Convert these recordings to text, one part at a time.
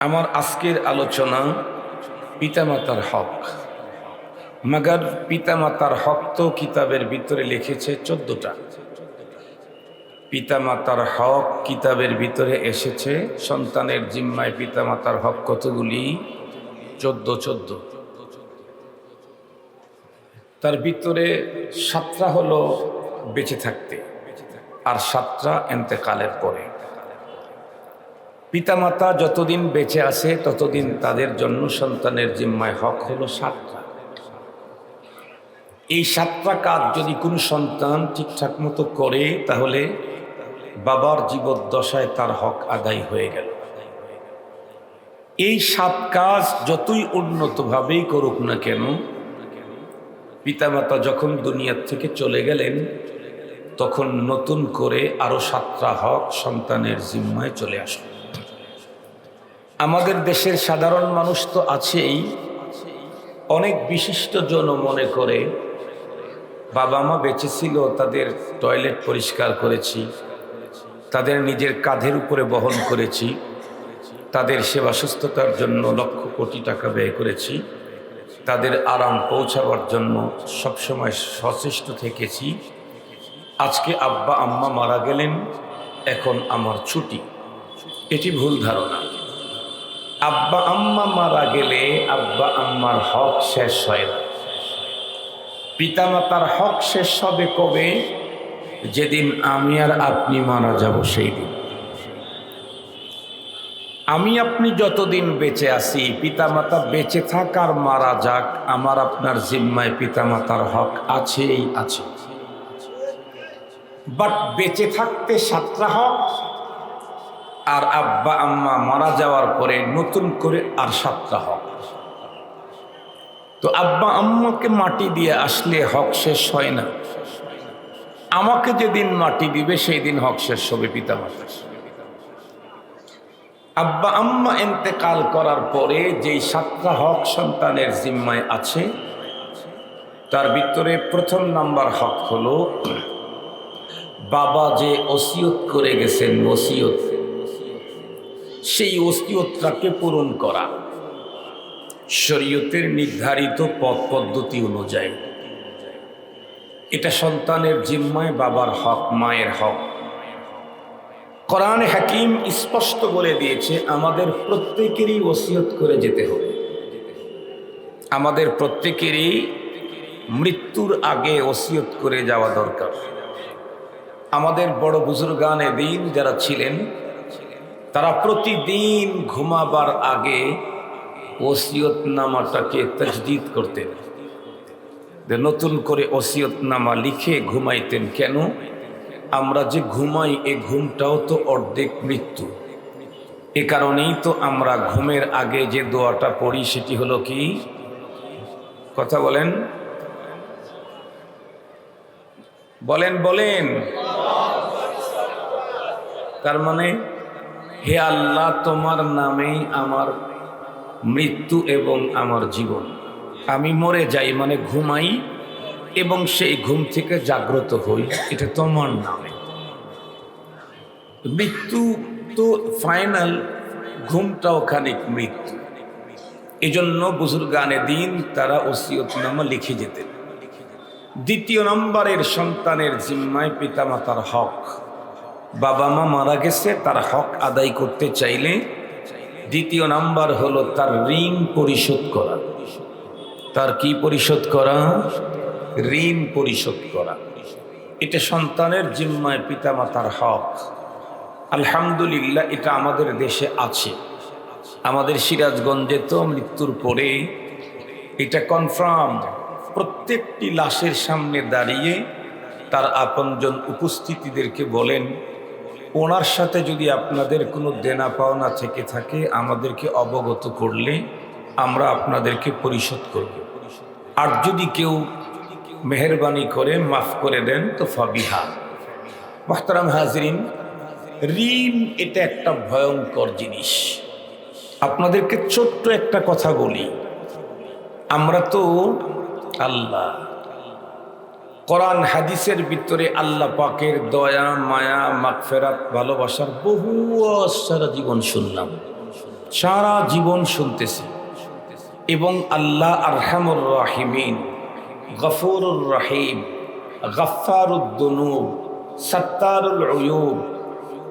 আমার আজকের আলোচনা পিতামাতার হক। মাগার পিতামাতার হক তো কিতাবের ভিতরে লিখেছে চোদ্দটা। পিতামাতার হক কিতাবের ভিতরে এসেছে সন্তানের জিম্মায় পিতামাতার হক কতগুলি? চোদ্দ চোদ্দ। তার ভিতরে সাতটা হলো বেঁচে থাকতে আর সাতটা এন্তেকালের পরে। পিতামাতা যতদিন বেঁচে আছে, ততদিন তাদের জন্য সন্তানের জিম্মায় হক হলো সাতটা। এই সাতটা কাজ যদি কোনো সন্তান ঠিকঠাক মতো করে, তাহলে বাবার জীবদ্দশায় তার হক আদায় হয়ে গেল। এই সাত কাজ যতই উন্নতভাবেই করুক না কেন, পিতামাতা যখন দুনিয়ার থেকে চলে গেলেন, তখন নতুন করে আরও সাতটা হক সন্তানের জিম্মায় চলে আসে আমাদের দেশের সাধারণ মানুষ তো আছেই। অনেক বিশিষ্ট জন মনে করে বাবা মা বেঁচে ছিল তাদের টয়লেট পরিষ্কার করেছি, তাদের নিজের কাঁধের উপরে বহন করেছি, তাদের সেবা সুস্থতার জন্য লক্ষ কোটি টাকা ব্যয় করেছি, তাদের আরাম পৌঁছাবার জন্য সবসময় সচেষ্ট থেকেছি। আজকে আব্বা আম্মা মারা গেলেন, এখন আমার ছুটি। এটি ভুল ধারণা। আব্বা আম্মা মারা গেলে আব্বা আম্মার হক শেষ হয় না। পিতামাতার হক শেষ হবে কবে? যেদিন আমি আর আপনি মারা যাব সেই দিন। আমি আপনি যতদিন বেঁচে আছি, পিতামাতা বেঁচে থাকার মারা যাক, আমার আপনার জিম্মায় পিতামাতার হক আছেই আছে। বাট বেঁচে থাকতে সাতটা হক আর আব্বা, আম্মা মারা যাওয়ার পরে নতুন করে আর সাতটা হক। তো আব্বা, আম্মাকে মাটি দিয়ে আসলে হক শেষ হয় না। আমাকে যেদিন মাটি দিবে সেই দিন হক শেষ হবে পিতামাতা। আব্বা, আম্মা এতেকাল করার পরে যেই সাতটা হক সন্তানের জিম্মায় আছে, তার ভিতরে প্রথম নাম্বার হক হলো, বাবা যে ওসিয়ত করে গেছেন, ওসিয়ত। সেই ওসিয়তটাকে পূরণ করা। শরীয়তের নির্ধারিত পথ পদ্ধতি অনুযায়ী। এটা সন্তানের জিম্মায় বাবার হক, মায়ের হক। কোরআন হাকিম স্পষ্ট বলে দিয়েছে, আমাদের প্রত্যেকেরই ওসিয়ত করে যেতে হবে। আমাদের প্রত্যেকেরই মৃত্যুর আগে ওসিয়ত করে যাওয়া দরকার। আমাদের বড় বুজুর্গানে দিন যারা ছিলেন তারা প্রতিদিন ঘুমাবার আগে ওসিয়ত নামাটাকে তজদিদ করতেন। নতুন করে ওসিয়ত নামা লিখে ঘুমাইতেন কেন? আমরা যে ঘুমাই, এ ঘুমটাও তো অর্ধেক মৃত্যু। এ কারণেই তো আমরা ঘুমের আগে যে দোয়াটা পড়ি, সেটি হলো কি? কথা বলেন। বলেন বলেন। তার মানে হে আল্লাহ, তোমার নামেই আমার মৃত্যু এবং আমার জীবন। আমি মরে যাই মানে ঘুমাই এবং সেই ঘুম থেকে জাগ্রত হই, এটা তোমার নামে। মৃত্যু তো ফাইনাল, ঘুমটাও খানিক মৃত্যু। এই জন্য বুজুর্গানে দিন তারা ওসিয়তনামা লিখে যেতেন। দ্বিতীয় নম্বরের সন্তানের জিম্মায় পিতামাতার হক। বাবা মা মারা গেছে, তার হক আদায় করতে চাইলে দ্বিতীয় নাম্বার হলো তার ঋণ পরিশোধ করা। তার কি পরিশোধ করা? ঋণ পরিশোধ করা। এটা সন্তানের জিম্মায় পিতামাতার হক। আলহামদুলিল্লাহ, এটা আমাদের দেশে আছে। আমাদের সিরাজগঞ্জে তো মৃত্যুর পরে এটা কনফার্ম প্রত্যেকটি লাশের সামনে দাঁড়িয়ে তার আপনজন উপস্থিতিদেরকে বলেন ওনার সাথে যদি আপনাদের কোনো দেনা পাওনা থেকে থাকে, আমাদেরকে অবগত করলে আমরা আপনাদেরকে পরিশোধ করব। আর যদি কেউ মেহরবানি করে, মাফ করে দেন, তো ফাবিহা। মোহতারাম হাজরিন, ঋণ এটা একটা ভয়ঙ্কর জিনিস। আপনাদেরকে ছোট্ট একটা কথা বলি। আমরা তো আল্লাহ। কোরআন হাদিসের ভিতরে আল্লাহ পাকের দয়া, মায়া, মাগফেরাত, ভালোবাসার বহু সারা জীবন শুনলাম। সারা জীবন শুনতেছি। এবং আল্লাহ আরহামুর রাহিমিন, গফুরুর রহিম গফারুদ্দনুব সত্তারুল উয়ুব,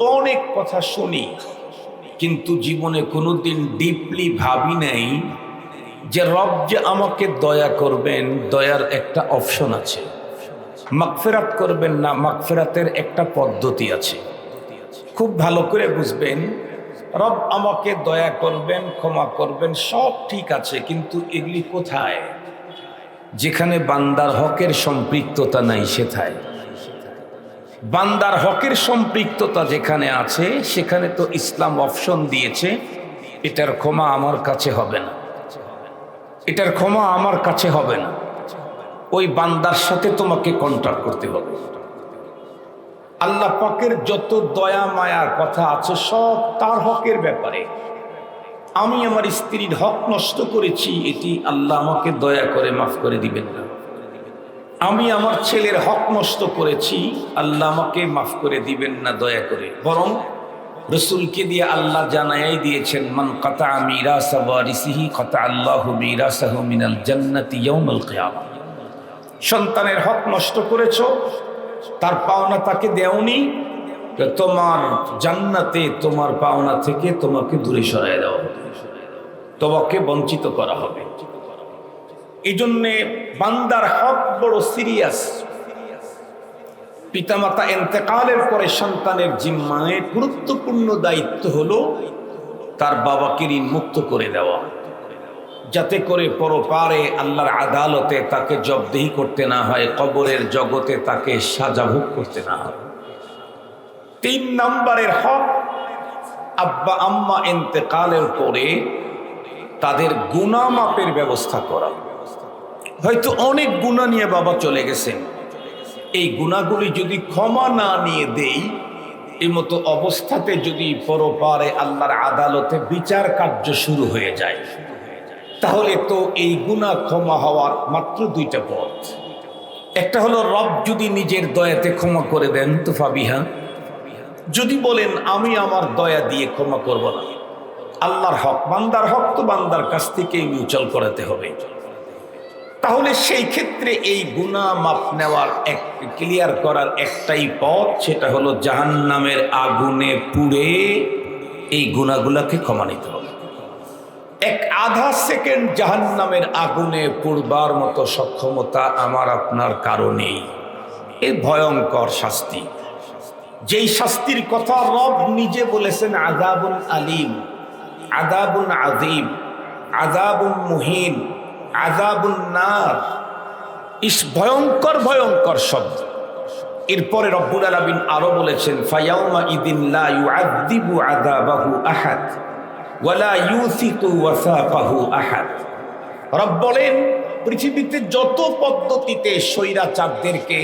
অনেক কথা শুনি। কিন্তু জীবনে কোনোদিন ডিপলি ভাবি নাই যে রব যে আমাকে দয়া করবেন, দয়ার একটা অপশন আছে। মাগফেরাত করবেন না মাকফেরাতের একটা পদ্ধতি আছে। খুব ভালো করে বুঝবেন, রব আমাকে দয়া করবেন, ক্ষমা করবেন, সব ঠিক আছে, কিন্তু এগুলি কোথায়? যেখানে বান্দার হকের সম্পৃক্ততা নাই, সেথায়। বান্দার হকের সম্পৃক্ততা যেখানে আছে, সেখানে তো ইসলাম অপশন দিয়েছে, এটার ক্ষমা আমার কাছে হবে না। এটার ক্ষমা আমার কাছে হবে না। ওই বান্দার সাথে তোমাকে কন্ট্যাক্ট করতে হবে। আল্লাহ পাকের যত দয়া, মায়ার কথা আছে, সব তার হকের ব্যাপারে। আমি আমার স্ত্রীর হক নষ্ট করেছি, এটি আল্লাহ আমাকে দয়া করে মাফ করে দিবেন না। আমি আমার ছেলের হক নষ্ট করেছি, আল্লাহ আমাকে মাফ করে দিবেন না দয়া করে। বরং রসুলকে দিয়ে আল্লাহ জানাই দিয়েছেন, মান কাতা মিরাসা কাতা আল্লাহ মিনাল জান্নাতি ইয়াউমাল সন্তানের হক নষ্ট করেছ, তার পাওনা তাকে দেওনি তোমার জান্নাতে তোমার পাওনা থেকে তোমাকে দূরে সরাই দেওয়া হবে। তোমাকে বঞ্চিত করা হবে। এই জন্যে বান্দার হক বড় সিরিয়াস। পিতামাতা এন্তেকালের পরে সন্তানের জিম্মায় গুরুত্বপূর্ণ দায়িত্ব হলো তার বাবাকে ঋণ মুক্ত করে দেওয়া। যাতে করে পরপারে আল্লাহর আদালতে তাকে জবদেহি করতে না হয়, কবরের জগতে তাকে সাজা ভোগ করতে না হয়। তিন নম্বরের হক, আব্বা আম্মা এন্তেকালের পরে তাদের গুণা মাপের ব্যবস্থা করা। হয়তো অনেক গুণা নিয়ে বাবা চলে গেছেন। এই গুণাগুলি যদি ক্ষমা না নিয়ে দেই, এই মতো অবস্থাতে যদি পরপারে আল্লাহর আদালতে বিচার কার্য শুরু হয়ে যায়। তাহলে তো এই গুণা ক্ষমা হওয়ার মাত্র দুইটা পথ। একটা হলো রব যদি নিজের দয়াতে ক্ষমা করে দেন, তো ফাবিহা। যদি বলেন, আমি আমার দয়া দিয়ে ক্ষমা করব না। আল্লাহর হক, বান্দার হক তো বান্দার কাছ থেকেই মিউচুয়াল করাতে হবে। তাহলে সেই ক্ষেত্রে এই গুণা মাপ নেওয়ার এক ক্লিয়ার করার একটাই পথ, সেটা হলো জাহান্নামের আগুনে পুড়ে এই গুণাগুলাকে ক্ষমা নিতে হবে। এক আধা সেকেন্ড জাহান্নামের আগুনে পড়বার মতো সক্ষমতা আমার আপনার কারণেই। এ ভয়ঙ্কর শাস্তি। যেই শাস্তির কথা রব নিজে বলেছেন আদাবুন আলিম আদাবুন আজিম আদাবুন মুহিন আদাবুন নার। ইস ভয়ঙ্কর ভয়ঙ্কর শব্দ। এরপরে রব্বুল আলমিন আরও বলেছেন ফায়াউমা ইদিন আহাদ। রব বলেন, পৃথিবীতে যত পদ্ধতিতে স্বৈরাচারদেরকে,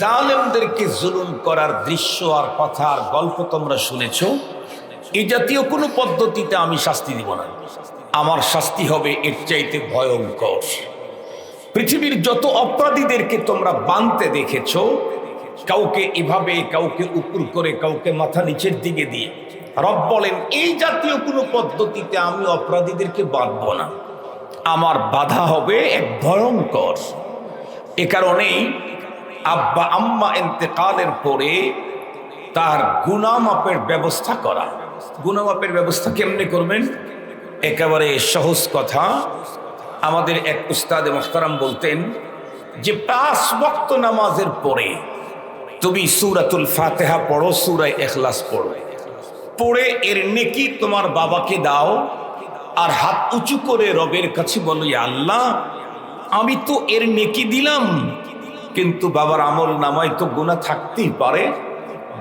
জালেমদেরকে জুলুম করার দৃশ্য আর কথা আর গল্প তোমরা শুনেছ এই জাতীয় কোনো পদ্ধতিতে আমি শাস্তি দিব না। আমার শাস্তি হবে এর চাইতে ভয়ঙ্কর। পৃথিবীর যত অপরাধীদেরকে তোমরা বানতে দেখেছ, কাউকে এভাবে, কাউকে উপর করে, কাউকে মাথা নিচের দিকে দিয়ে রব বলেন, এই জাতীয় কোনো পদ্ধতিতে আমি অপরাধীদেরকে বাঁধব না। আমার বাধা হবে এক ভয়ঙ্কর। এ কারণেই আব্বা আম্মা এতেকালের পরে তার গুনামাপের ব্যবস্থা করা। গুনামাপের ব্যবস্থা কেমনে করবেন? একেবারে সহজ কথা। আমাদের এক উস্তাদে মোখতারাম বলতেন, যে পাঁচ বক্ত নামাজের পরে তুমি সুরাতুল ফাতেহা পড়ো, সুরায় এখলাস পড়ো পড়ে এর নেকি তোমার বাবাকে দাও, আর হাত উঁচু করে রবের কাছে বলো আল্লাহ, আমি তো এর নেকি দিলাম। কিন্তু বাবার আমল নামায় তো গুণা থাকতেই পারে।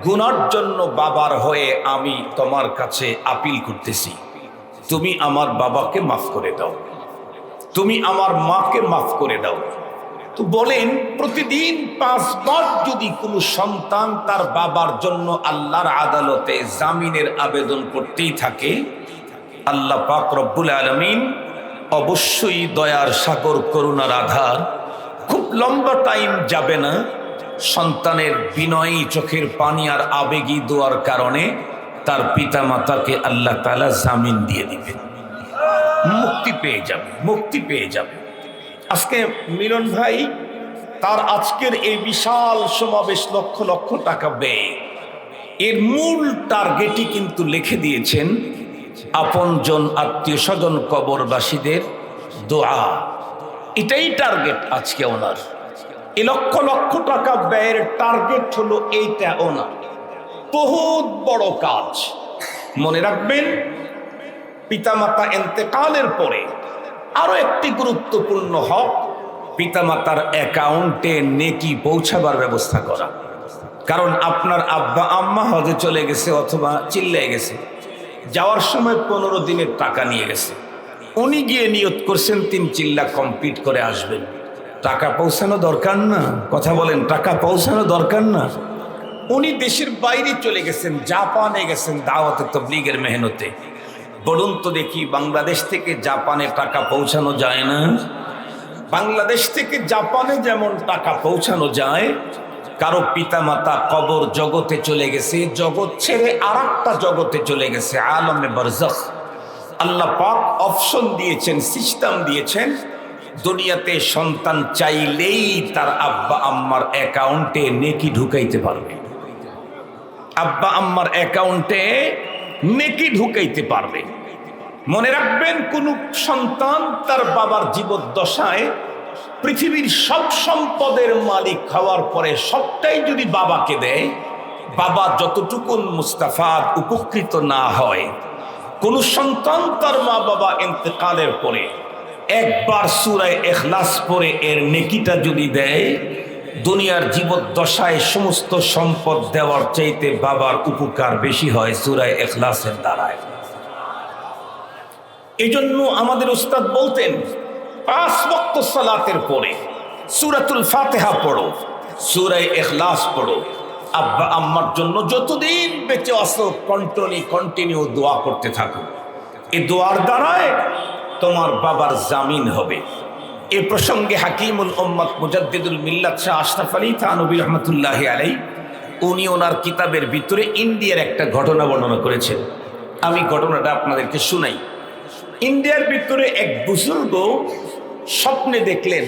গুনার জন্য বাবার হয়ে আমি তোমার কাছে আপিল করতেছি। তুমি আমার বাবাকে মাফ করে দাও। তুমি আমার মাকে মাফ করে দাও। তো বলেন, প্রতিদিন পাঁচবার যদি কোনো সন্তান তার বাবার জন্য আল্লাহর আদালতে জামিনের আবেদন করতেই থাকে, আল্লাহ পাক রব্বুল আলমিন অবশ্যই দয়ার সাগর, করুণার আধার, খুব লম্বা টাইম যাবে না। সন্তানের বিনয়ী চোখের পানি আর আবেগী দোয়ার কারণে তার পিতা মাতাকে আল্লাহ তালা জামিন দিয়ে দিবেন। মুক্তি পেয়ে যাবে, মুক্তি পেয়ে যাবে। আজকে মিলন ভাই তার আজকের এই বিশাল সমাবেশ লক্ষ লক্ষ টাকা ব্যয়। এর মূল টার্গেটই কিন্তু লিখে দিয়েছেন আপনজন আত্মীয় স্বজন কবরবাসীদের দোয়া। এটাই টার্গেট আজকে ওনার। এ লক্ষ লক্ষ টাকা ব্যয়ের টার্গেট হলো এইটা ওনার। বহুত বড় কাজ। মনে রাখবেন, পিতামাতা এন্তেকালের পরে আরও একটি গুরুত্বপূর্ণ হক, পিতামাতার অ্যাকাউন্টে নেকি পৌঁছাবার ব্যবস্থা করা। কারণ আপনার আব্বা, আম্মা হজে চলে গেছে অথবা চিল্লাই গেছে। যাওয়ার সময় পনেরো দিনের টাকা নিয়ে গেছে। উনি গিয়ে নিয়ত করছেন তিন চিল্লা কমপ্লিট করে আসবেন। টাকা পৌঁছানো দরকার না? কথা বলেন, টাকা পৌঁছানো দরকার না? উনি দেশের বাইরে চলে গেছেন, জাপানে গেছেন দাওয়াতে তবলিগের মেহনতে। বলুন তো দেখি, বাংলাদেশ থেকে জাপানে টাকা পৌঁছানো যায় না? বাংলাদেশ থেকে জাপানে যেমন টাকা পৌঁছানো যায়, কারও পিতামাতা কবর জগতে চলে গেছে, জগৎ ছেড়ে আর জগতে চলে গেছে, আলমে বরজখ। আল্লাহ পাক অপশন দিয়েছেন, সিস্টেম দিয়েছেন, দুনিয়াতে সন্তান চাইলেই তার আব্বা আম্মার অ্যাকাউন্টে নেকি ঢুকাইতে পারবে। আব্বা আম্মার অ্যাকাউন্টে নেকি ঢুকাইতে পারবে। মনে রাখবেন, কোন সন্তান তার বাবার জীবদ্দশায় পৃথিবীর সব সম্পদের মালিক হওয়ার পরে সবটাই যদি বাবাকে দেয়, বাবা যতটুকুন মুস্তাফাদ উপকৃত না হয়, কোন সন্তান তার মা বাবা ইন্তেকালের পরে একবার সুরায় এখলাস পরে এর নেকিটা যদি দেয় দুনিয়ার জীবদ্দশায় সমস্ত সম্পদ দেওয়ার চাইতে বাবার উপকার বেশি হয় সুরায় এখলাসের দ্বারায়। এই জন্য আমাদের উস্তাদ বলতেন, পাঁচ বক্ত সালাতের পরে সুরাতুল ফাতেহা পড়ো সুরায় এখলাস পড়ো। আব্বা, আম্মার জন্য যতদিন বেঁচে আসো কন্টনি কন্টিনিউ দোয়া করতে থাকো। এই দোয়ার দ্বারায় তোমার বাবার জামিন হবে। এ প্রসঙ্গে হাকিমুল উম্মত মুজাদ্দিদুল মিল্লাত শাহ আশরাফ আলী থানবী রহমতুল্লাহ আলাই উনি ওনার কিতাবের ভিতরে ইন্ডিয়ার একটা ঘটনা বর্ণনা করেছেন। আমি ঘটনাটা আপনাদেরকে শুনাই। ইন্ডিয়ার ভিতরে এক বুজুর্গ স্বপ্নে দেখলেন।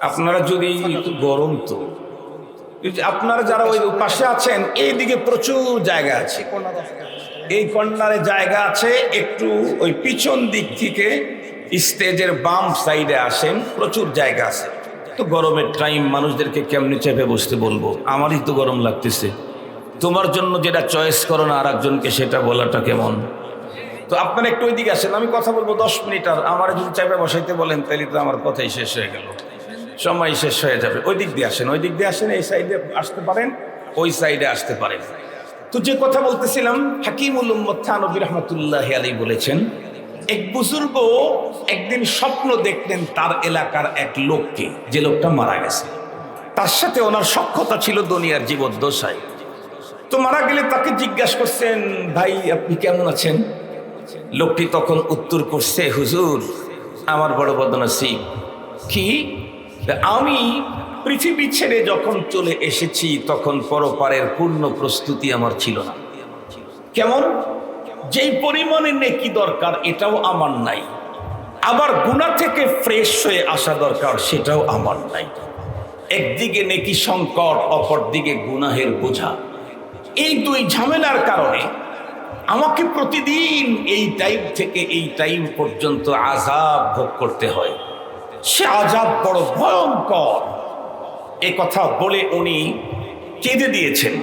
আপনারা যদি গরম তো। আপনারা যারা ওই পাশে আছেন, এইদিকে প্রচুর জায়গা আছে। এই কর্নারে জায়গা আছে, একটু ওই পিছন দিক থেকে স্টেজের বাম সাইডে আসেন, প্রচুর জায়গা আছে। তো গরমের টাইম মানুষদেরকে কেমনি চেপে বসতে বলব? আমারই তো গরম লাগতেছে। তোমার জন্য যেটা চয়েস করো না আর একজনকে সেটা বলাটা কেমন? তো আপনারা একটু ওই ওইদিকে আসেন, আমি কথা বলব দশ মিনিট আর আমার যদি চাইবে বসাইতে বলেন তাহলে তো আমার কথাই শেষ হয়ে গেল। সময় শেষ হয়ে যাবে। ওই দিক দিয়ে আসেন ওই দিক দিয়ে আসেন, এই সাইডে আসতে পারেন, ওই সাইডে আসতে পারেন। তো যে কথা বলতেছিলাম, হাকিমুল উম্মদ থানবী রহমতুল্লাহ আলী বলেছেন, এক বুজুর্গ একদিন স্বপ্ন দেখলেন তার এলাকার এক লোককে, যে লোকটা মারা গেছে। তার সাথে ওনার সক্ষতা ছিল দুনিয়ার জীবদ্দশায়। তো মারা গেলে তাকে জিজ্ঞাসা করছেন, ভাই, আপনি কেমন আছেন? লোকটি তখন উত্তর করছে, হুজুর, আমার বড় বদনসিব। কি? আমি পৃথিবী ছেড়ে যখন চলে এসেছি, তখন পরপারের পূর্ণ প্রস্তুতি আমার ছিল না। কেমন? যেই পরিমাণে নেকি দরকার, এটাও আমার নাই। আবার গুণা থেকে ফ্রেশ হয়ে আসা দরকার, সেটাও আমার নাই। একদিকে নেকি সংকট, অপরদিকে গুনাহের বোঝা। এই দুই ঝামেলার কারণে আমাকে প্রতিদিন এই টাইম থেকে এই টাইম পর্যন্ত আজাব ভোগ করতে হয়। সে আজাব বড় ভয়ঙ্কর। এ কথা বলে উনি কেঁদে দিয়েছেন।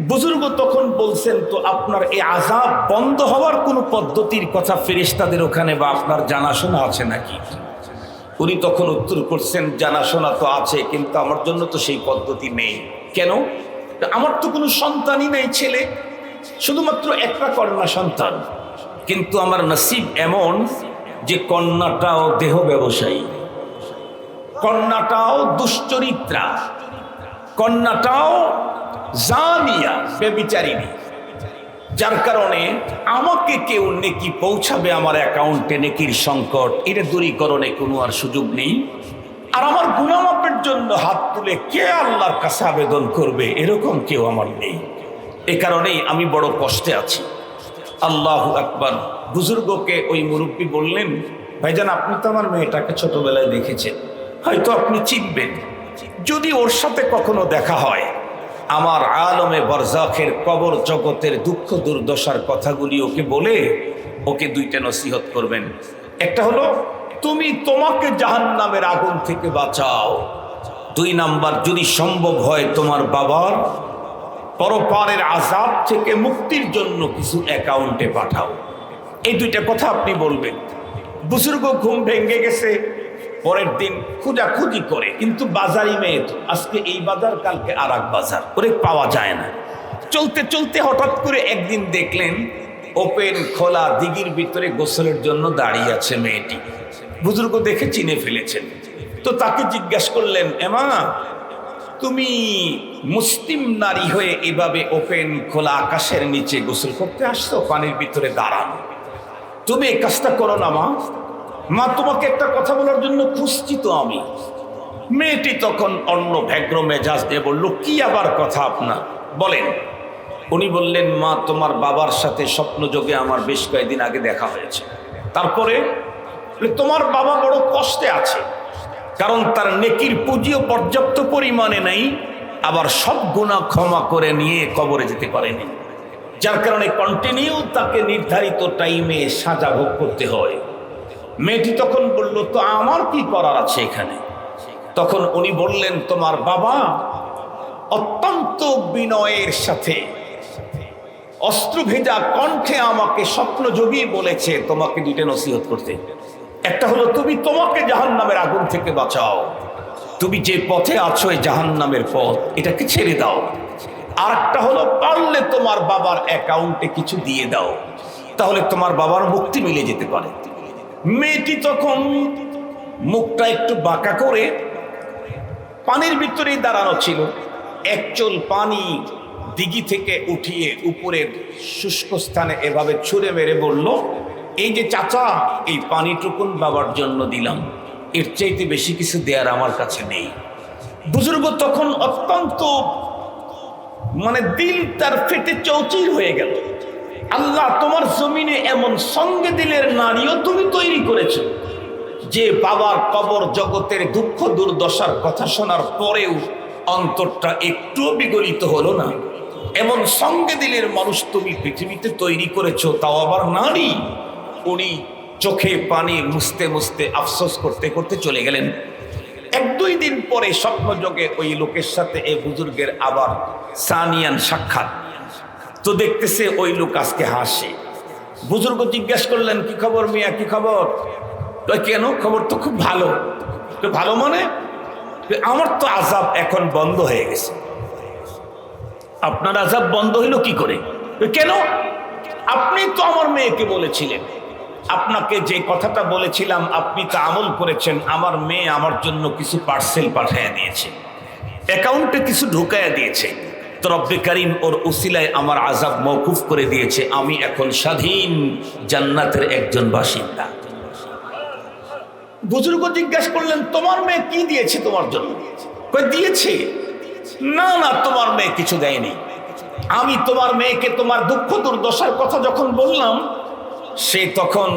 বুজুর্গ তখন বলছেন, তো আপনার এই আজাব বন্ধ হওয়ার কোনো পদ্ধতির কথা ফেরিস্তাদের ওখানে বা আপনার জানাশোনা আছে নাকি? উনি তখন উত্তর করছেন, জানাশোনা তো আছে, কিন্তু আমার জন্য তো সেই পদ্ধতি নেই। কেন? আমার তো কোনো সন্তানই নেই, ছেলে। শুধুমাত্র একটা কন্যা সন্তান। কিন্তু আমার নসিব এমন যে কন্যাটাও দেহ ব্যবসায়ী। কন্যাটাও দুশ্চরিত্রা, কন্যাটাও জানিয়া বেবিচারিণী। যার কারণে আমাকে কেউ নেকি পৌঁছাবে আমার অ্যাকাউন্টে নেকির সংকট। এটা দূরীকরণে কোনো আর সুযোগ নেই। আর আমার গুণামাপের জন্য হাত তুলে কে আল্লাহর কাছে আবেদন করবে, এরকম কেউ আমার নেই। এ কারণেই আমি বড় কষ্টে আছি। আল্লাহ আকবর। বুজুর্গকে ওই মুরব্বী বললেন, ভাইজান, আপনি তো আমার মেয়েটাকে ছোটবেলায় দেখেছেন। হয়তো আপনি চিনবেন, যদি ওর সাথে কখনো দেখা হয়, আমার আলমে বরজাখের কবর জগতের দুঃখ দুর্দশার কথাগুলি ওকে বলে ওকে দুইটা নসিহত করবেন। একটা হলো, তুমি তোমাকে জাহান নামের আগুন থেকে বাঁচাও। দুই নাম্বার, যদি সম্ভব হয় তোমার বাবার পরপারের আজাব থেকে মুক্তির জন্য কিছু অ্যাকাউন্টে পাঠাও। এই দুইটা কথা আপনি বলবেন। বুজুর্গ ঘুম ভেঙে গেছে পরের দিন খুঁজাখুঁজি করে, কিন্তু বাজারই মেয়ে তো। আজকে এই বাজার, কালকে আর বাজার। ওরে পাওয়া যায় না। চলতে চলতে হঠাৎ করে একদিন দেখলেন, ওপেন, খোলা, দিঘির ভিতরে গোসলের জন্য দাঁড়িয়ে আছে মেয়েটি। বুজুর্গ দেখে চিনে ফেলেছেন। তো তাকে জিজ্ঞাসা করলেন এমা তুমি মুসলিম নারী হয়ে এভাবে ওপেন, খোলা আকাশের নিচে গোসল করতে আসছো? পানির ভিতরে দাঁড়ানো। তুমি এই কাজটা করো না মা। মা, তোমাকে একটা কথা বলার জন্য খুঁজছি তো আমি। মেয়েটি তখন অন্য ভ্যাগ্র মেজাজ দিয়ে বলল, কি আবার কথা আপনার? বলেন। উনি বললেন, মা, তোমার বাবার সাথে স্বপ্নযোগে আমার বেশ কয়েকদিন আগে দেখা হয়েছে। তারপরে তোমার বাবা বড় কষ্টে আছে। কারণ তার নেকির পুঁজিও পর্যাপ্ত পরিমাণে নেই। আবার সব গুণা ক্ষমা করে নিয়ে কবরে যেতে পারেনি। যার কারণে কন্টিনিউ তাকে নির্ধারিত টাইমে সাজা ভোগ করতে হয়। মেয়েটি তখন বলল, তো আমার কি করার আছে এখানে? তখন উনি বললেন, তোমার বাবা অত্যন্ত বিনয়ের সাথে অস্ত্র ভেজা কণ্ঠে আমাকে স্বপ্ন যোগী বলেছে, তোমাকে দুইটা নসিহত করতে। একটা হলো, তুমি তোমাকে জাহান নামের আগুন থেকে বাঁচাও। তুমি যে পথে আছো এই জাহান নামের পথ, এটাকে ছেড়ে দাও। আর একটা হলো, পারলে তোমার বাবার অ্যাকাউন্টে কিছু দিয়ে দাও। তাহলে তোমার বাবার মুক্তি মিলে যেতে পারে। মেয়েটি তখন মুখটা একটু বাঁকা করে পানির ভিতরেই দাঁড়ানো ছিল। একচল পানি দিঘি থেকে উঠিয়ে উপরের শুষ্ক স্থানে এভাবে ছুঁড়ে মেরে বলল, এই যে চাচা, এই পানিটুকুন বাবার জন্য দিলাম। এর চাইতে বেশি কিছু দেওয়ার আমার কাছে নেই। বুজুর্গ তখন অত্যন্ত মানে দিল তার ফেটে চৌচির হয়ে গেল। আল্লাহ তোমার জমিনে এমন সঙ্গে দিলের নারীও তুমি তৈরি করেছ। যে বাবার কবর জগতের দুঃখ দুর্দশার কথা শোনার পরেও অন্তরটা একটুও বিগলিত হলো না। এমন সঙ্গে দিলের মানুষ তুমি পৃথিবীতে তৈরি করেছ, তাও আবার নারী। উনি চোখে পানি মুছতে মুছতে আফসোস করতে করতে চলে গেলেন। এক দুই দিন পরে স্বপ্নযোগে ওই লোকের সাথে এই বুজুর্গের আবার সানিয়ান সাক্ষাৎ। তো দেখতেছে ওই লোক আজকে হাসে। বুজুর্গ জিজ্ঞাসা করলেন, কি খবর মিয়া, কি খবর? কেন? খবর তো খুব ভালো। তো ভালো মানে? আমার তো আজাব এখন বন্ধ হয়ে গেছে। আপনার আজাব বন্ধ হইল কি করে? কেন? আপনি তো আমার মেয়েকে বলেছিলেন। আপনাকে যে কথাটা বলেছিলাম, আপনি তা আমল করেছেন। আমার মেয়ে আমার জন্য কিছু পার্সেল পাঠিয়ে দিয়েছে। অ্যাকাউন্টে কিছু ঢুকাইয়া দিয়েছে। তো রব্বে করিম ওর উসিলায় আমার আজাব মৌকুফ করে দিয়েছে। আমি এখন স্বাধীন জান্নাতের একজন বাসিন্দা। বুজুর্গ জিজ্ঞাসা করলেন, তোমার মেয়ে কি দিয়েছে তোমার জন্য? দিয়েছে? না না, তোমার মেয়ে কিছু দেয়নি। আমি তোমার মেয়েকে তোমার দুঃখ দুর্দশার কথা যখন বললাম, সে তখন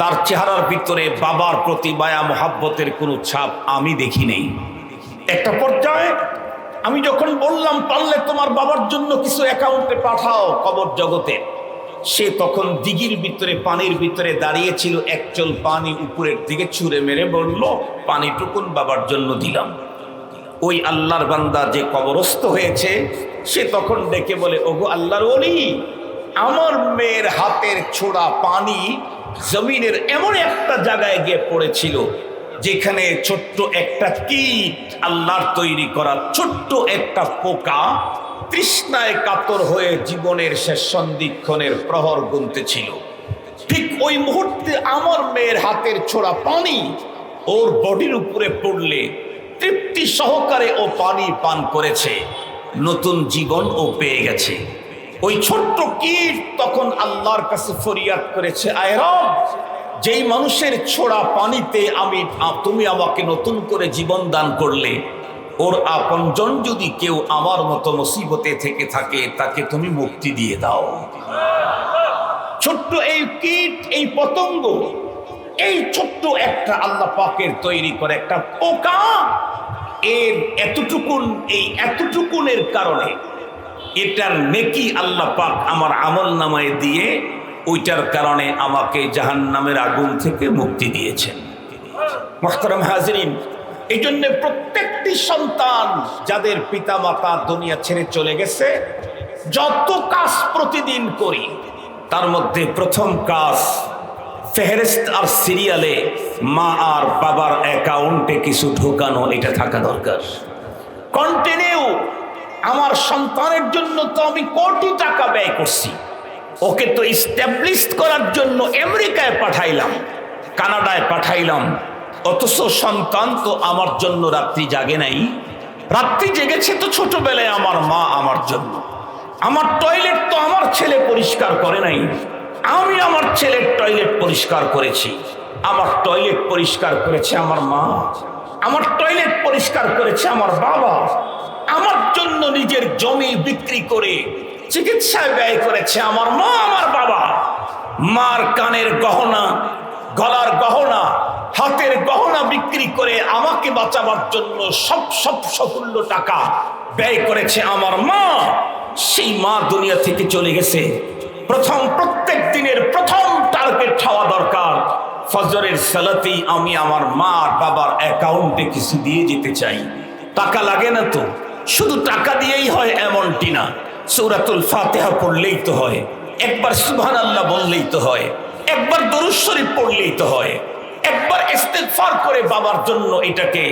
তার চেহারার ভিতরে বাবার প্রতি মায়া, মহাব্বতের কোনো ছাপ আমি দেখি নেই। একটা পর্যায়ে আমি যখন বললাম, পারলে তোমার বাবার জন্য কিছু অ্যাকাউন্টে পাঠাও কবর জগতে, সে তখন দিঘির ভিতরে, পানির ভিতরে দাঁড়িয়েছিল একচল পানি উপরের দিকে ছুঁড়ে মেরে বলল, পানিটুকুন বাবার জন্য দিলাম। ওই আল্লাহর বান্দা যে কবরস্থ হয়েছে, সে তখন ডেকে বলে, ওগো আল্লাহর ওলি, আমার মেয়ের হাতের ছোড়া পানি জমিনের এমন একটা জায়গায় গিয়ে পড়েছিল যেখানে ছোট্ট একটা কীট আল্লাহর তৈরি করা ছোট্ট একটা পোকা তৃষ্ণায় কাতর হয়ে জীবনের শেষ সন্ধিক্ষণের প্রহর গুনতেছিল। ঠিক ওই মুহূর্তে আমার মেয়ের হাতের ছোড়া পানি ওর বডির উপরে পড়লে তৃপ্তি সহকারে ও পানি পান করেছে। নতুন জীবন ও পেয়ে গেছে। ওই ছোট্ট কীট তখন আল্লাহর কাছে ফরিয়াদ করেছে, আয় রব যেই মানুষের ছোড়া পানিতে আমি তুমি আমাকে নতুন করে জীবন দান করলে, ওর আপনজন যদি কেউ আমার মতো মুসিবতে থেকে থাকে, তাকে তুমি মুক্তি দিয়ে দাও। ছোট্ট এই কীট, এই পতঙ্গ, এই ছোট্ট একটা আল্লাহ পাকের তৈরি করে একটা পোকা, এর এতটুকুন, এই এতটুকুনের কারণে এটার নেকি আল্লাহ পাক আমার আমল নামায় দিয়ে ওইটার কারণে আমাকে জাহান নামের আগুন থেকে মুক্তি দিয়েছেন মোহতারাম হাজরিন এই জন্য প্রত্যেকটি সন্তান যাদের পিতা মাতা দুনিয়া ছেড়ে চলে গেছে, যত কাজ প্রতিদিন করি, তার মধ্যে প্রথম কাজ ফেহরিস্ত আর সিরিয়ালে মা আর বাবার অ্যাকাউন্টে কিছু ঢোকানো, এটা থাকা দরকার। কন্টিনিউ আমার সন্তানের জন্য তো আমি কোটি টাকা ব্যয় করছি। ওকে তো ইস্টাবলিশ করার জন্য আমেরিকায় পাঠাইলাম, কানাডায় পাঠাইলাম। অথচ সন্তান তো আমার জন্য রাত্রি জাগে নাই। রাত্রি জেগেছে তো ছোটবেলায় আমার মা আমার জন্য। আমার টয়লেট তো আমার ছেলে পরিষ্কার করে নাই। আমি আমার ছেলের টয়লেট পরিষ্কার করেছি। আমার টয়লেট পরিষ্কার করেছে আমার মা। আমার টয়লেট পরিষ্কার করেছে আমার বাবা। আমার জন্য নিজের জমি বিক্রি করে চিকিৎসায় ব্যয় করেছে আমার মা, আমার বাবা। মার কানের গহনা, গলার গহনা, হাতের গহনা বিক্রি করে আমাকে বাঁচাবার জন্য সব সব সফুল্য টাকা ব্যয় করেছে আমার মা। সেই মা দুনিয়া থেকে চলে গেছে। প্রথম, প্রত্যেক দিনের প্রথম টার্গেট হওয়া দরকার। ফজরের সালাতেই আমি আমার মা আর বাবার অ্যাকাউন্টে কিছু দিয়ে যেতে চাই। টাকা লাগে না তো? শুধু টাকা দিয়েই হয় এমনটি না। সৌরাতুল ফাতেহা পড়লেই তো হয়। একবার সুবহান আল্লাহ বললেই তো হয়। একবার দরুদ শরীফ পড়লেই তো হয়। একবার ইস্তেগফার করে বাবার জন্য এটাকে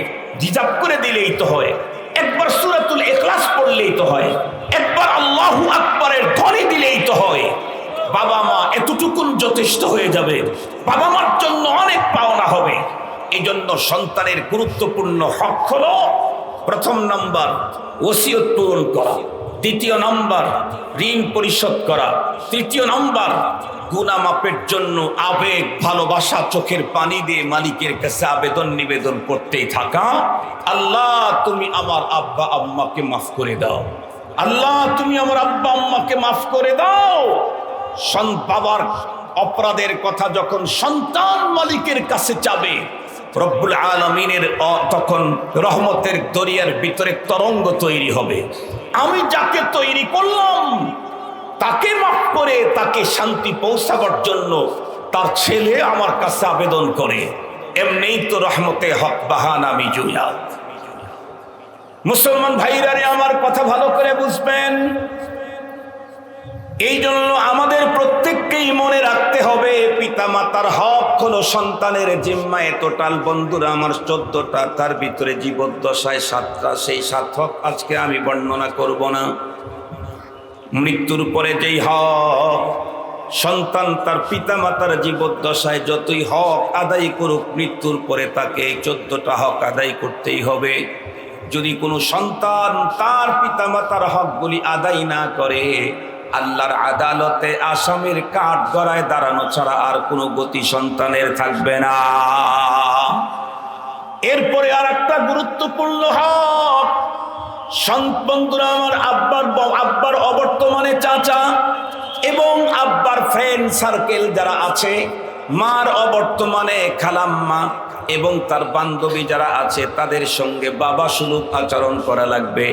রিজার্ভ করে দিলেই তো হয়। একবার সূরাতুল ইখলাস পড়লেই তো হয়। একবার আল্লাহু আকবারের ধ্বনি দিলেই তো হয়। বাবা মা এতটুকুন যথেষ্ট হয়ে যাবে। বাবা মার জন্য অনেক পাওনা হবে। এই জন্য সন্তানের গুরুত্বপূর্ণ হক হলো প্রথম নাম্বার, ওসিয়ত পূরণ করা। দ্বিতীয় নম্বর, ঋণ পরিশোধ করা। তৃতীয় নম্বর গুনা মাপের জন্য আবেগ, ভালোবাসা, চোখের পানি দিয়ে মালিকের কাছে আবেদন নিবেদন করতেই থাকা। আল্লাহ, তুমি আমার আব্বা আম্মাকে মাফ করে দাও। আল্লাহ, তুমি আমার আব্বা আম্মাকে মাফ করে দাও। সন বাবার অপরাধের কথা যখন সন্তান মালিকের কাছে চাবে রব্বুল আলমিনের তখন রহমতের দরিয়ার ভিতরে তরঙ্গ তৈরি হবে। আমি যাকে তৈরি করলাম, তাকে মাফ করে, তাকে শান্তি পৌঁছাবার জন্য তার ছেলে আমার কাছে আবেদন করে। এমনিই তো রহমতে হক বাহান আমি জুয়াত মুসলমান ভাইরারে আমার কথা ভালো করে বুঝবেন? এই জন্য আমাদের প্রত্যেককেই মনে রাখতে হবে পিতা মাতার হক হলো সন্তানের জিম্মায় টোটাল বন্ধুরা আমার চোদ্দটা, তার ভিতরে জীবদ্দশায় সাতটা, সেই সাত হক আজকে আমি বর্ণনা করব না। মৃত্যুর পরে যেই হক, সন্তান তার পিতা মাতার জীবদ্দশায় যতই হক আদায় করুক, মৃত্যুর পরে তাকে এই চোদ্দটা হক আদায় করতেই হবে। যদি কোনো সন্তান তার পিতা মাতার হকগুলি আদায় না করে আল্লাহর আদালতে আসামির কাঠ গড়ায় দাঁড়ানো ছাড়া আর কোনো গতি সন্তানের থাকবে না। এরপরে আর একটা গুরুত্বপূর্ণ হক। বন্ধুরা, আমার আব্বার আব্বার অবর্তমানে চাচা এবং আব্বার ফ্রেন্ড সার্কেল যারা আছে, মার অবর্তমানে খালাম্মা এবং তার বান্ধবী যারা আছে, তাদের সঙ্গে বাবা সুলভ আচরণ করা লাগবে।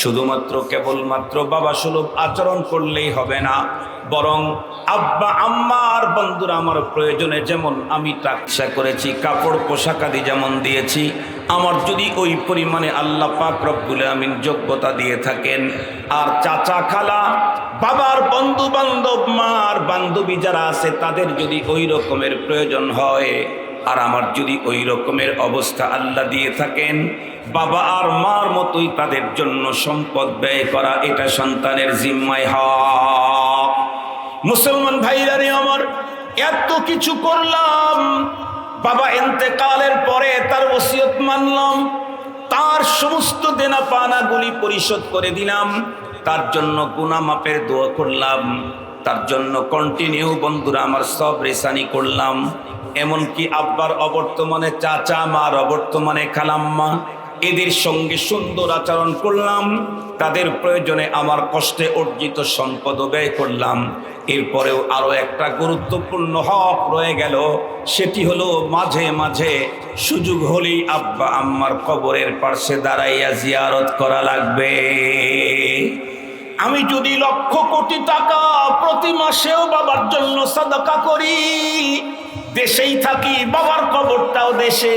শুধুমাত্র কেবলমাত্র বাবা সুলভ আচরণ করলেই হবে না, বরং আব্বা আম্মা আর বন্ধুরা আমার প্রয়োজনে যেমন আমি টাকসা করেছি, কাপড়, পোশাক আদি যেমন দিয়েছি, আমার যদি ওই পরিমাণে আল্লাহ পাক রব্বুল আমিন যোগ্যতা দিয়ে থাকেন। আর চাচা খালা, বাবার বন্ধু বান্ধব মার বান্ধবী যারা আছে, তাদের যদি ওই রকমের প্রয়োজন হয় আর আমার যদি ওই রকমের অবস্থা আল্লাহ দিয়ে থাকেন, বাবা আর মার মতোই তাদের জন্য সম্পদ ব্যয় করা এটা সন্তানের জিম্মায় হক মুসলমান ভাইরারে আমার, এত কিছু করলাম, বাবা এতেকালের পরে তার ওসিয়ত মানলাম, তার সমস্ত দেনা পানাগুলি পরিশোধ করে দিলাম, তার জন্য গুনা মাপের দোয়া করলাম, তার জন্য কন্টিনিউ বন্ধুরা আমার সব রেসানি করলাম এমনকি আব্বার অবর্তমানে চাচা, মার অবর্তমানে খালাম্মা, এদের সঙ্গে সুন্দর আচরণ করলাম। তাদের প্রয়োজনে আমার কষ্টে অর্জিত সম্পদ ব্যয় করলাম। এরপরেও আরও একটা গুরুত্বপূর্ণ হক রয়ে গেল, সেটি হলো মাঝে মাঝে সুযোগ হলেই আব্বা আম্মার কবরের পার্শ্বে দাঁড়াইয়া জিয়ারত করা লাগবে। আমি যদি লক্ষ কোটি টাকা প্রতি মাসেও বাবার জন্য সাদাকা করি দেশেই থাকি, বাবার কবরটাও দেশে।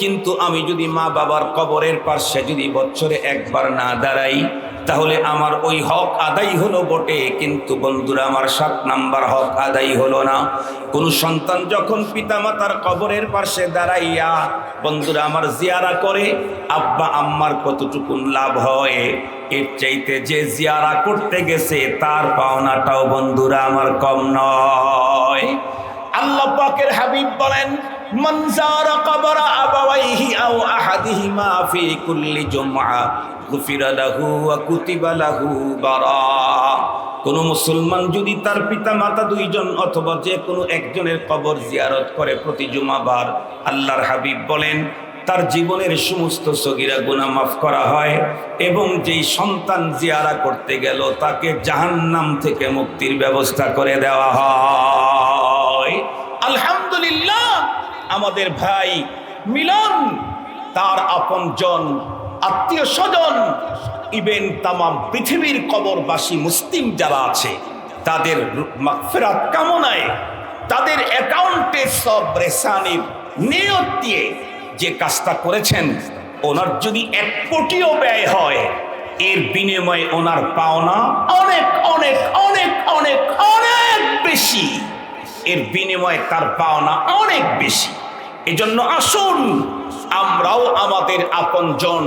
কিন্তু আমি যদি মা বাবার কবরের পাশে যদি বছরে একবার না দাঁড়াই, তাহলে আমার ওই হক আদায় হলো বটে। কিন্তু বন্ধুরা, আমার সাত নাম্বার হক আদায় হলো না। কোন সন্তান যখন পিতামাতার কবরের পাশে দাঁড়াইয়া, বন্ধুরা, আমার জিয়ারা করে, আব্বা, আম্মার কতটুকুন লাভ হয়? এর চাইতে যে জিয়ারা করতে গেছে, তার পাওনাটাও বন্ধুরা, আমার কম নয়। আল্লাহ পাকের হাবিব বলেন, মান জারা কবরা আবাওয়াইহি আও আহাদিহিমা ফি কুল্লি জুমআ, গুফিরা লাহু ওয়া কুতিবা লাহু বারা। কোন মুসলমান যদি তার পিতা মাতা দুইজন অথবা যে কোনো একজনের কবর জিয়ারত করে প্রতি জুমাবার, আল্লাহর হাবিব বলেন, তার জীবনের সমস্ত সগিরা গুণা মাফ করা হয় এবং যেই সন্তান জিয়ারা করতে গেল, তাকে জাহান্নাম থেকে মুক্তির ব্যবস্থা করে দেওয়া হয়। আলহামদুলিল্লাহ, আমাদের ভাই মিলন, তার আপনজন আত্মীয় স্বজন ইভেন তাম পৃথিবীর কবরবাসী মুসলিম যারা আছে, তাদের মাগফিরাত কামনায়, তাদের অ্যাকাউন্টে সব রেসানির নিয়ত দিয়ে যে কাজটা করেছেন, ওনার যদি এক কোটিও ব্যয় হয়, এর বিনিময়ে ওনার পাওনা অনেক অনেক অনেক অনেক অনেক বেশি। এর বিনিময়ে তার পাওনা অনেক বেশি। এজন্য আসুন, আমরাও আমাদের আপনজন,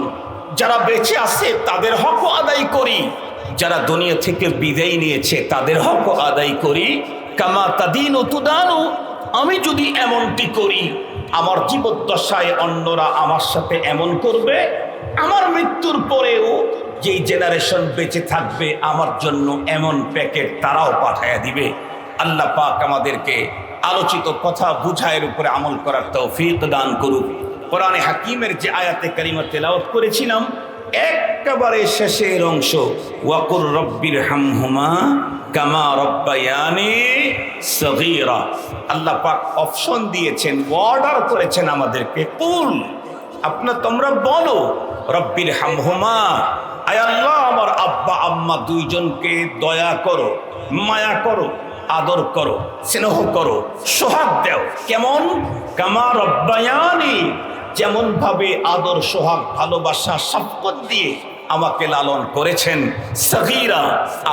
যারা বেঁচে আছে তাদের হক আদায় করি। যারা দুনিয়া থেকে বিদায় নিয়েছে তাদের হক আদায় করি। কামা তাদিন তুদানু, আমি যদি এমনটি করি, আমার জীবদ্দশায় অন্যরা আমার সাথে এমন করবে, আমার মৃত্যুর পরেও যেই জেনারেশন বেঁচে থাকবে, আমার জন্য এমন প্যাকেট তারাও পাঠাইয়া দিবে। আল্লাহ পাক আমাদেরকে আলোচিত কথা বুঝায়ের উপরে আমল করার তৌফিক দান করুক। কোরআনে হাকিমের যে আয়াতে কারিমা তেলাওয়াত করেছিলাম, একেবারে শেষের অংশ, ওয়াকুর রব্বির হামহুমা কামা রব্বায়ানি সগীরা আল্লাহ পাক অপশন দিয়েছেন, অর্ডার করেছেন আমাদেরকে, কুল আপনার তোমরা বলো, রব্বির হামহুমা আয় আল্লাহ, আমার আব্বা, আম্মা দুইজনকে দয়া করো, মায়া করো আদর করো, স্নেহ করো, সোহাগ দেও। কেমন? কামা রব্বায়ানি। যেমন ভাবে আদর, সোহাগ, ভালোবাসা সম্পদ দিয়ে আমাকে লালন করেছেন সগীরা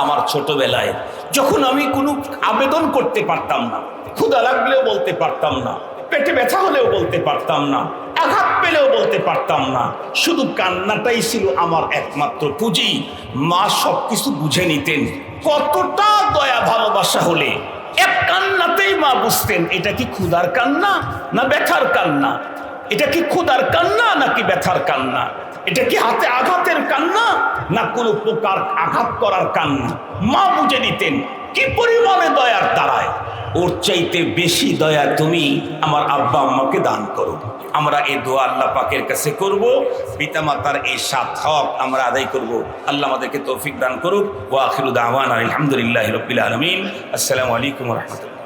আমার ছোটবেলায়। যখন আমি কোনো আবেদন করতে পারতাম না ক্ষুদা লাগলেও বলতে পারতাম না, পেটে ব্যথা হলেও বলতে পারতাম না, আঘাত পেলেও বলতে পারতাম না, শুধু কান্নাটাই ছিল আমার একমাত্র পুঁজি। মা সব কিছু বুঝে নিতেন। কতটা দয়া ভালোবাসা হলে এক কান্নাতেই মা বুঝতেন, এটা কি ক্ষুধার কান্না না ব্যথার কান্না? এটা কি ক্ষুধার কান্না নাকি ব্যথার কান্না? এটা কি হাতে আঘাতের কান্না না কোনো প্রকার আঘাত করার কান্না? মা বুঝে নিতেন, কি পরিমাণে দয়ার দ্বারায়? ওর চাইতে বেশি দয়া তুমি আমার আব্বা আম্মাকে দান করো। আমরা এই দোয়া আল্লাহ পাকের কাছে করব, পিতামাতার এই সাত হক আমরা আদায় করব। আল্লাহ আমাদেরকে তৌফিক দান করুক। ওয়া আহমান আলহামদুলিল্লাহি রাব্বিল আলামিন। আসসালামু আলাইকুম রাহমাতুল্লাহ।